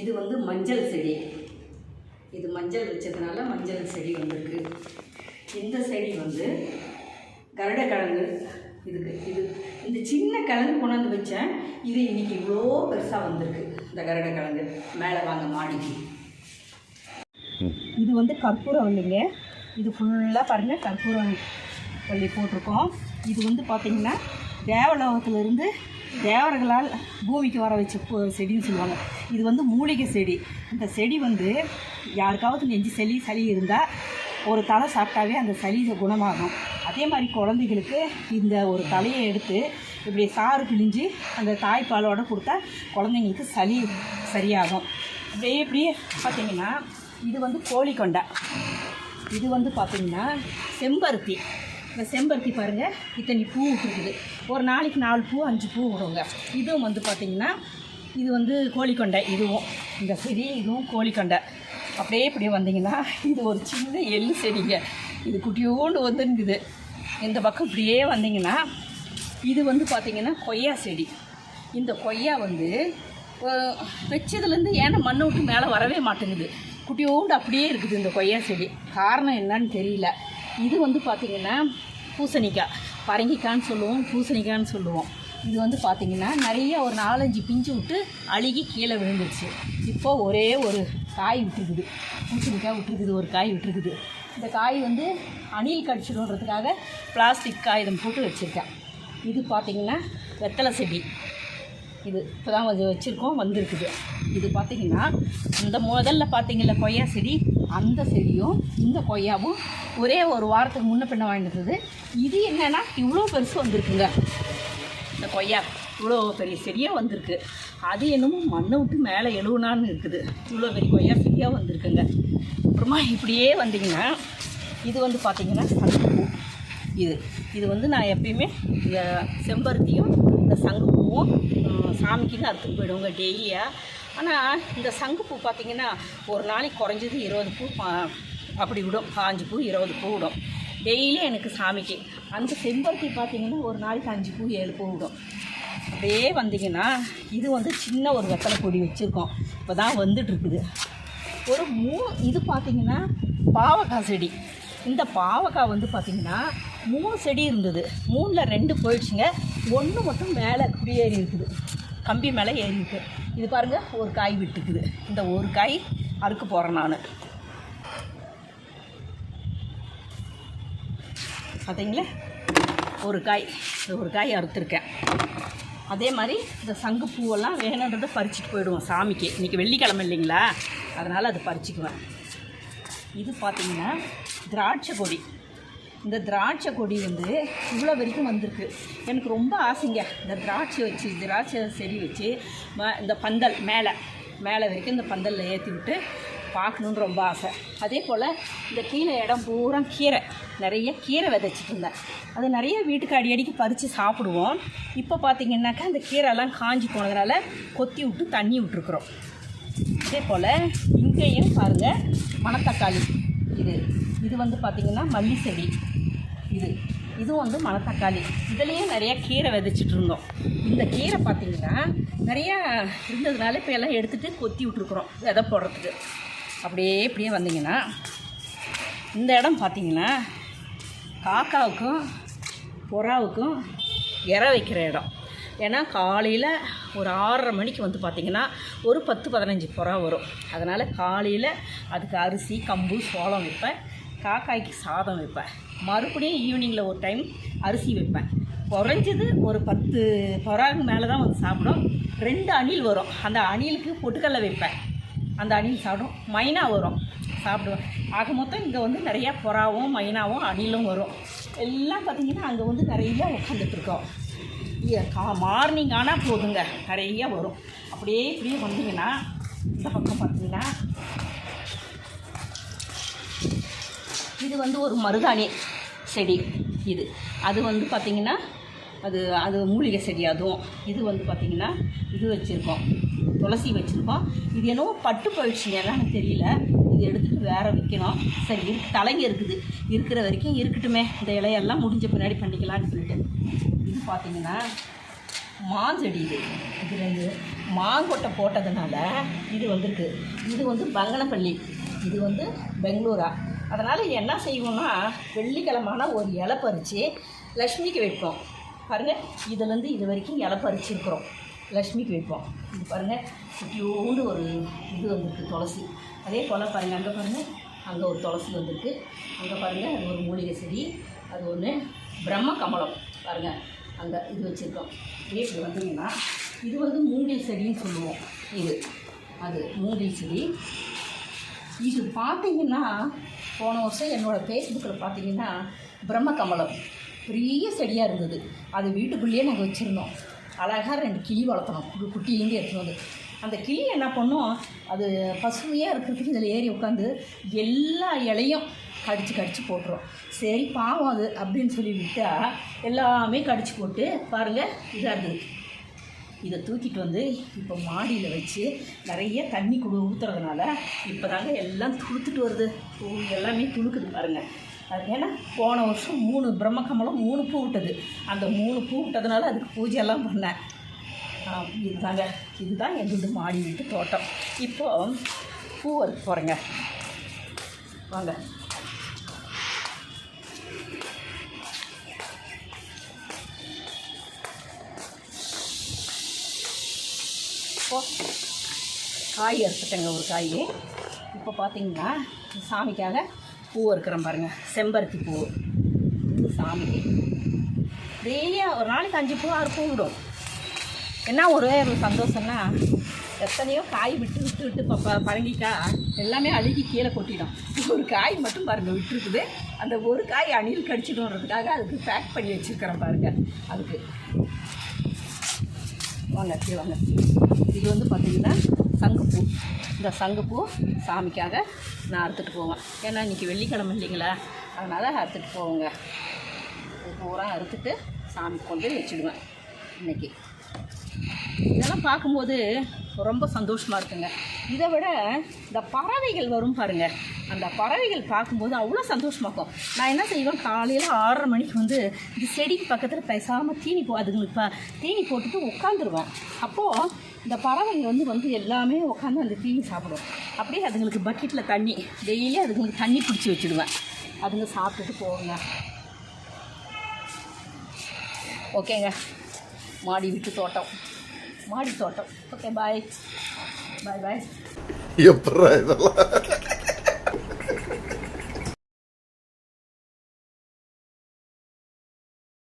இது வந்து மஞ்சள் செடி. இது மஞ்சள் வச்சதுனால மஞ்சள் செடி வந்திருக்கு. இந்த செடி வந்து கருடக்கிழங்கு. இதுக்கு இது இந்த சின்ன கிழங்கு கொண்டாந்து வச்சேன். இது இன்னைக்கு இவ்வளோ பெருசாக வந்திருக்கு இந்த கருடக்கிழங்கு. மேலே வாங்க மாடிக்கு இது வந்து கற்பூரவல்லிங்க இது ஃபுல்லாக பாருங்கள் வள்ளி போட்டிருக்கோம். இது வந்து பார்த்திங்கன்னா தேவலோகத்துலேருந்து தேவர்களால் பூமிக்கு வர வச்ச செடின்னு சொல்லுவாங்க. இது வந்து மூலிகை செடி. இந்த செடி வந்து யாருக்காவது நெஞ்சு சளி சளி இருந்தால் ஒரு தலை சாப்பிட்டாவே அந்த சளி குணமாகும். அதே மாதிரி குழந்தைகளுக்கு இந்த ஒரு தலையை எடுத்து இப்படி சாறு பிழிஞ்சு அந்த தாய்ப்பாலோடு கொடுத்தா குழந்தைங்களுக்கு சளி சரியாகும். அப்படியே இப்படியே பார்த்தீங்கன்னா இது வந்து கோழிக்கொண்டை. இது வந்து பார்த்தீங்கன்னா செம்பருத்தி. இந்த செம்பருத்தி பாருங்கள் இத்தனை பூ விட்டுருக்குது ஒரு நாளைக்கு நாலு பூ அஞ்சு பூ விடுங்க இதுவும் வந்து பார்த்திங்கன்னா இது வந்து கோழிக்கொண்டை. இதுவும் இந்த செடி இதுவும் கோழிக்கொண்டை. அப்படியே இப்படி வந்தீங்கன்னா இது ஒரு சின்ன எள்ளு செடிங்க. இது குட்டியோண்டு வந்துருக்குது. இந்த பக்கம் இப்படியே வந்தீங்கன்னா இது வந்து பார்த்திங்கன்னா கொய்யா செடி. இந்த கொய்யா வந்து வச்சதுலேருந்து ஏன்னா மண்ணை விட்டு மேலே வரவே மாட்டேங்குது. குட்டியோண்டு அப்படியே இருக்குது இந்த கொய்யா செடி. காரணம் என்னன்னு தெரியல. இது வந்து பார்த்திங்கன்னா பூசணிக்காய். பரங்கிக்கான்னு சொல்லுவோம் பூசணிக்கான்னு சொல்லுவோம். இது வந்து பார்த்திங்கன்னா நிறைய ஒரு நாலஞ்சு பிஞ்சு விட்டு அழுகி கீழே விழுந்துருச்சு. இப்போ ஒரே ஒரு காய் விட்டுருக்குது. பூசணிக்காய் விட்டுருக்குது ஒரு காய் விட்டுருக்குது. இந்த காய் வந்து அணில் கடிச்சிடுன்றதுக்காக பிளாஸ்டிக் காகிதம் போட்டு வச்சுருக்கேன். இது பார்த்திங்கன்னா வெத்தலை செடி. இது இப்போ தான் கொஞ்சம் வச்சுருக்கோம் வந்திருக்குது. இது பார்த்திங்கன்னா இந்த முதல்ல பார்த்தீங்கல்ல கொய்யா செடி அந்த செடியும் இந்த கொய்யாவும் ஒரே ஒரு வாரத்துக்கு முன்ன பின்ன வாங்கிட்டு இது என்னென்னா இவ்வளோ பெருசு வந்திருக்குங்க. இந்த கொய்யா இவ்வளோ பெரிய செடியாக வந்திருக்கு. அது என்னமோ மண்ணை விட்டு மேலே எழுவுனான்னு இருக்குது. இவ்வளோ பெரிய கொய்யா செடியாக வந்திருக்குங்க. அப்புறமா இப்படியே வந்தீங்கன்னா இது வந்து பார்த்திங்கன்னா சங்குப்பூ. இது இது வந்து நான் எப்பயுமே இந்த செம்பருத்தியும் இந்த சங்குப்பூவும் சாமிக்குன்னு அறுத்துட்டு போயிடுவோங்க டெய்லியாக ஆனால் இந்த சங்குப்பூ பார்த்திங்கன்னா ஒரு நாளைக்கு குறைஞ்சது இருபது பூ பா- அப்படி விடும். பாஞ்சு பூ இருபது பூ விடும். டெய்லி எனக்கு சாமிக்கு. அந்த செம்பருத்தி பார்த்திங்கன்னா ஒரு நாளைக்கு அஞ்சு பூ ஏழு பூ விடும். அப்படியே வந்தீங்கன்னா இது வந்து சின்ன ஒரு வெத்தலை கொடி வச்சுருக்கோம். இப்போ தான் வந்துட்டுருக்குது. ஒரு மூ இது பார்த்திங்கன்னா பாவக்காய் செடி. இந்த பாவக்காய் வந்து பார்த்திங்கன்னா மூணு செடி இருந்தது. மூணில் ரெண்டு போயிடுச்சுங்க. ஒன்று மட்டும் மேலே குடியேறி இருக்குது. கம்பி மேலே ஏறிட்டு இது பாருங்கள் ஒரு காய் விட்டுக்குது. இந்த ஒரு காய் அறுக்க போகிறேன் நான். பார்த்தீங்களா ஒரு காய் இந்த ஒரு காய் அறுத்துருக்கேன். அதே மாதிரி இந்த சங்கு பூவெல்லாம் வேணுன்றதை பறிச்சுட்டு போயிடுவோம் சாமிக்கு. இன்றைக்கி வெள்ளிக்கிழமை இல்லைங்களா? அதனால் அது பறிச்சுக்குவேன். இது பார்த்திங்கன்னா திராட்சை கொடி இந்த திராட்சை கொடி வந்து இவ்வளோ வரைக்கும் வந்திருக்கு. எனக்கு ரொம்ப ஆசைங்க. இந்த திராட்சை வச்சு திராட்சை செடி வச்சு ம- இந்த பந்தல் மேலே மேலே வரைக்கும் இந்த பந்தலில் ஏற்றி விட்டு பார்க்கணுன்னு ரொம்ப ஆசை. அதே போல் இந்த கீழே இடம் பூரா கீரை. நிறைய கீரை விதைச்சிட்டு இருந்தேன். அது நிறைய வீட்டுக்கு அடி அடிக்கு பறித்து சாப்பிடுவோம். இப்போ பார்த்திங்கன்னாக்கா அந்த கீரைலாம் காஞ்சி போனதுனால கொத்தி விட்டு தண்ணி விட்டுருக்குறோம். அதே போல் இங்கேயும் பாருங்கள் மணத்தக்காளி. இது இது வந்து பார்த்திங்கன்னா மல்லி செடி. இது. இதுவும் வந்து மணத்தக்காளி. இதுலேயும் நிறைய கீரை விதைச்சிட்டு இருந்தோம். இந்த கீரை பார்த்திங்கன்னா நிறையா இருந்ததுனால இப்போ எல்லாம் எடுத்துகிட்டு கொத்தி விட்ருக்குறோம் விதை போடுறதுக்கு. அப்படியே இப்படியே வந்தீங்கன்னா இந்த இடம் பார்த்திங்கன்னா காக்காவுக்கும் புறாவுக்கும் இற வைக்கிற இடம். ஏன்னா காலையில் ஒரு ஆறரை மணிக்கு வந்து பார்த்திங்கன்னா ஒரு பத்து பதினஞ்சு புறா வரும். அதனால் காலையில் அதுக்கு அரிசி கம்பு சோளம் வைப்பேன். காக்காய்க்கு சாதம் வைப்பேன். மறுபடியும் ஈவினிங்கில் ஒரு டைம் அரிசி வைப்பேன். குறைஞ்சது ஒரு பத்து புறாக்கு மேலே தான் வந்து சாப்பிடும். ரெண்டு அணில் வரும். அந்த அணிலுக்கு பொட்டுக்கடலை வைப்பேன். அந்த அணில் சாப்பிடும். மைனா வரும். சாப்பிடுவேன். ஆக மொத்தம் இங்கே வந்து நிறையா புறாவும் மைனாவும் அணிலும் வரும். எல்லாம் பார்த்திங்கன்னா அங்கே வந்து நிறையா உட்காந்துட்ருக்கோம் கா மார்னிங் ஆனால் போதுங்க. நிறைய வரும். அப்படியே இப்படியே வந்தீங்கன்னா இந்த பக்கம் பார்த்தீங்கன்னா இது வந்து ஒரு மருதாணி செடி. இது. அது வந்து பார்த்திங்கன்னா அது அது மூலிகை செடி அதுவும். இது வந்து பார்த்திங்கன்னா இது வச்சுருக்கோம். துளசி வச்சுருக்கோம். இது என்னவோ பட்டு போயிடுச்சுங்க எல்லாம் தெரியல. இது எடுத்துகிட்டு வேற வைக்கணும். சரி இருக்கு தலைங்க இருக்குது. இருக்கிற வரைக்கும் இருக்கட்டுமே. இந்த இலையெல்லாம் முடிஞ்ச பின்னாடி பண்ணிக்கலாம்னு சொல்லிட்டு. இது பார்த்திங்கன்னா மாஞ்செடி இது. இது ரெண்டு மாங்கொட்டை போட்டதுனால இது வந்திருக்கு. இது வந்து பங்கனப்பள்ளி இது வந்து பெங்களூரா. அதனால் என்ன செய்வோம்னா வெள்ளிக்கிழமான ஒரு இலை பறித்து லக்ஷ்மிக்கு வைப்போம். பாருங்கள் இதுலேருந்து இது வரைக்கும் இலை பறிச்சிருக்கிறோம். லக்ஷ்மிக்கு வைப்போம். இது பாருங்கள் சுற்றியோண்டு ஒரு இது வந்திருக்கு துளசி. அதே போல் பாருங்கள் அங்கே பாருங்கள் அங்கே ஒரு துளசி வந்திருக்கு. அங்கே பாருங்கள் அது ஒரு மூலிகை செடி அது ஒன்று பிரம்ம கமலம். பாருங்கள் அங்கே இது வச்சுருக்கோம். இதே இப்படி வந்தீங்கன்னா இது வந்து மூங்கில் செடின்னு சொல்லுவோம். இது அது மூங்கில் செடி. இது பார்த்தீங்கன்னா போன வருஷம் என்னோடய ஃபேஸ்புக்கில் பார்த்தீங்கன்னா பிரம்ம கமலம் பெரிய செடியாக இருந்தது. அது வீட்டுக்குள்ளேயே நாங்கள் வச்சுருந்தோம். அழகாக ரெண்டு கிளி வளர்த்தணும். ஒரு குட்டியிலேருந்து எடுத்துன்னு வந்து. அந்த கிளி என்ன பண்ணோம்? அது பசுமையாக இருக்கிறதுக்கு இதில் ஏறி உட்காந்து எல்லா இலையும் கடிச்சு கடிச்சு போட்டுரும். சரி பாவம் அது அப்படின்னு சொல்லி விட்டால் எல்லாமே கடிச்சு போட்டு பாருங்கள் இதாக இருந்தது. இதை தூக்கிட்டு வந்து இப்போ மாடியில் வச்சு நிறைய தண்ணி குடு ஊற்றுறதுனால இப்போ தாங்க எல்லாம் துளுத்துட்டு வருது. பூ எல்லாமே துளுக்குது பாருங்கள் அது ஏன்னா போன வருஷம் மூணு பிரம்மகமலம் மூணு பூ விட்டது. அந்த மூணு பூ விட்டதுனால அதுக்கு பூஜையெல்லாம் பண்ணேன். இதுதாங்க. இதுதான் எங்களது மாடி வீட்டு தோட்டம். இப்போ பூ வறுக்க போகிறேங்க வாங்க. இப்போ காய் அறுத்துட்டேங்க ஒரு காய். இப்போ பார்த்தீங்கன்னா சாமிக்காக பூ இருக்கிறேன் பாருங்கள் செம்பருத்தி பூ. இது சாமிக்கு டெய்லியாக ஒரு நாளைக்கு அஞ்சு பூ ஆறு பூ விடும். என்ன ஒரே ஒரு சந்தோஷம்னா எத்தனையோ காய் விட்டு விட்டு விட்டு பப்பா பரங்கிக்காய் எல்லாமே அழுகி கீழே கொட்டிடும். ஒரு காய் மட்டும் பாருங்கள் விட்டுருக்குது. அந்த ஒரு காய் அணில் கடிச்சிடும்ன்றதுக்காக அதுக்கு பேக் பண்ணி வச்சுருக்கிறேன் பாருங்கள் அதுக்கு. வாங்க வாங்க இது வந்து பார்த்தீங்கன்னா சங்குப்பூ. இந்த சங்குப்பூ சாமிக்காக நான் அறுத்துட்டு போவேன். ஏன்னா இன்றைக்கி வெள்ளிக்கிழமை இல்லைங்களா? அதனால் அறுத்துட்டு போவோங்க. பூரா அறுத்துட்டு சாமி கொண்டு போய் வச்சுடுவேன் இன்னைக்கு. இதெல்லாம் பார்க்கும்போது ரொம்ப சந்தோஷமாக இருக்குங்க. இதை விட இந்த பறவைகள் வரும் பாருங்க. அந்த பறவைகள் பார்க்கும்போது அவ்வளோ சந்தோஷமாக இருக்கும். நான் என்ன செய்வேன்? காலையில் ஆறரை மணிக்கு வந்து இந்த செடிக்கு பக்கத்தில் பேசாமல் தீனி போ அதுங்களுக்கு ப தீனி போட்டுட்டு உட்காந்துருவேன் அப்போது இந்த பறவைகள் வந்து வந்து எல்லாமே உட்காந்து அந்த தீனி சாப்பிடும். அப்படியே அதுங்களுக்கு பக்கெட்டில் தண்ணி டெய்லி அதுங்களுக்கு தண்ணி பிடிச்சி வச்சுடுவேன். அதுங்க சாப்பிட்டுட்டு போகுங்க ஓகேங்க. மாடி விட்டு தோட்டம். மாடி தோட்டம் ஓகே பாய் பாய் பாய் எப்படா இதெல்லாம்